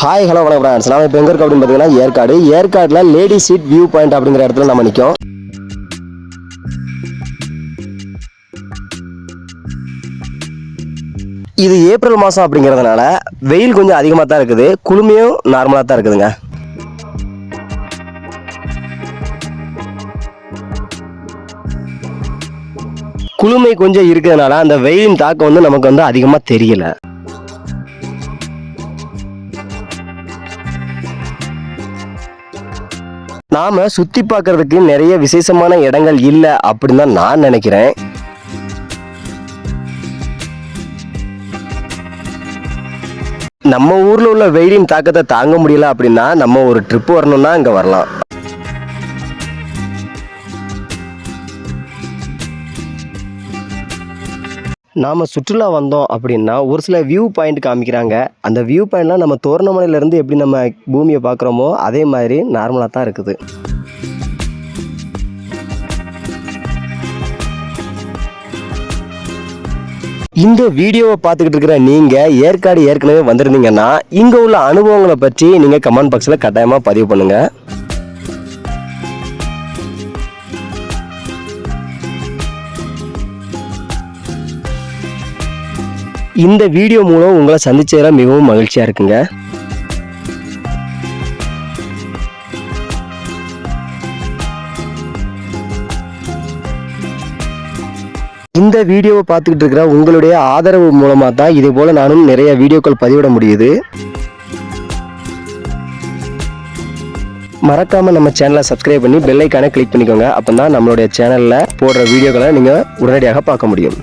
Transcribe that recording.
Hi hello வணக்கம் friends நாம இப்போ எங்கே இருக்கோம் அப்படின்னு பார்த்தீங்கன்னா ஏற்காடு. ஏற்காடில் லேடி சீட் வியூ பாயிண்ட் அப்படிங்கிற இடத்துல நம்ம நிற்கும் இது ஏப்ரல் மாதம் அப்படிங்கிறதுனால வெயில் கொஞ்சம் அதிகமாக தான் இருக்குது. குளுமையும் நார்மலாக தான் இருக்குதுங்க. குளுமை கொஞ்சம் இருக்கிறதுனால அந்த வெயிலின் தாக்கம் வந்து நமக்கு வந்து அதிகமாக தெரியல. நாம சுத்தி பார்க்கறதுக்கு நிறைய விசேஷமான இடங்கள் இல்லை அப்படின்னு தான் நான் நினைக்கிறேன். நம்ம ஊரில் உள்ள வெயிலின் தாக்கத்தை தாங்க முடியல அப்படின்னா நம்ம ஒரு ட்ரிப் வரணும்னா அங்கே வரலாம். நாம் சுற்றுலா வந்தோம் அப்படின்னா ஒரு சில வியூ பாயிண்ட் காமிக்கிறாங்க. அந்த வியூ பாயிண்ட்லாம் நம்ம தோரணமலையிலேருந்து எப்படி நம்ம பூமியை பார்க்குறோமோ அதே மாதிரி நார்மலாக தான் இருக்குது. இந்த வீடியோவை பார்த்துக்கிட்டு இருக்கிற நீங்கள் ஏற்காடு ஏற்கனவே வந்திருந்தீங்கன்னா இங்கே உள்ள அனுபவங்களை பற்றி நீங்கள் கமெண்ட் பாக்ஸில் கட்டாயமாக பதிவு பண்ணுங்கள் இந்த வீடியோ மூலம் உங்களை சந்திச்சதெல்லாம் மிகவும் மகிழ்ச்சியா இருக்குங்க. இந்த வீடியோவை பார்த்துக்கிட்டு இருக்கிற உங்களுடைய ஆதரவு மூலமாக தான் இதே போல் நானும் நிறைய வீடியோக்கள் பதிவிட முடியுது. மறக்காமல் நம்ம சேனலை சப்ஸ்கிரைப் பண்ணி பெல்லைக்கான கிளிக் பண்ணிக்கோங்க. அப்போ தான் நம்மளுடைய சேனலில் போடுற வீடியோக்களை நீங்கள் உடனடியாக பார்க்க முடியும்.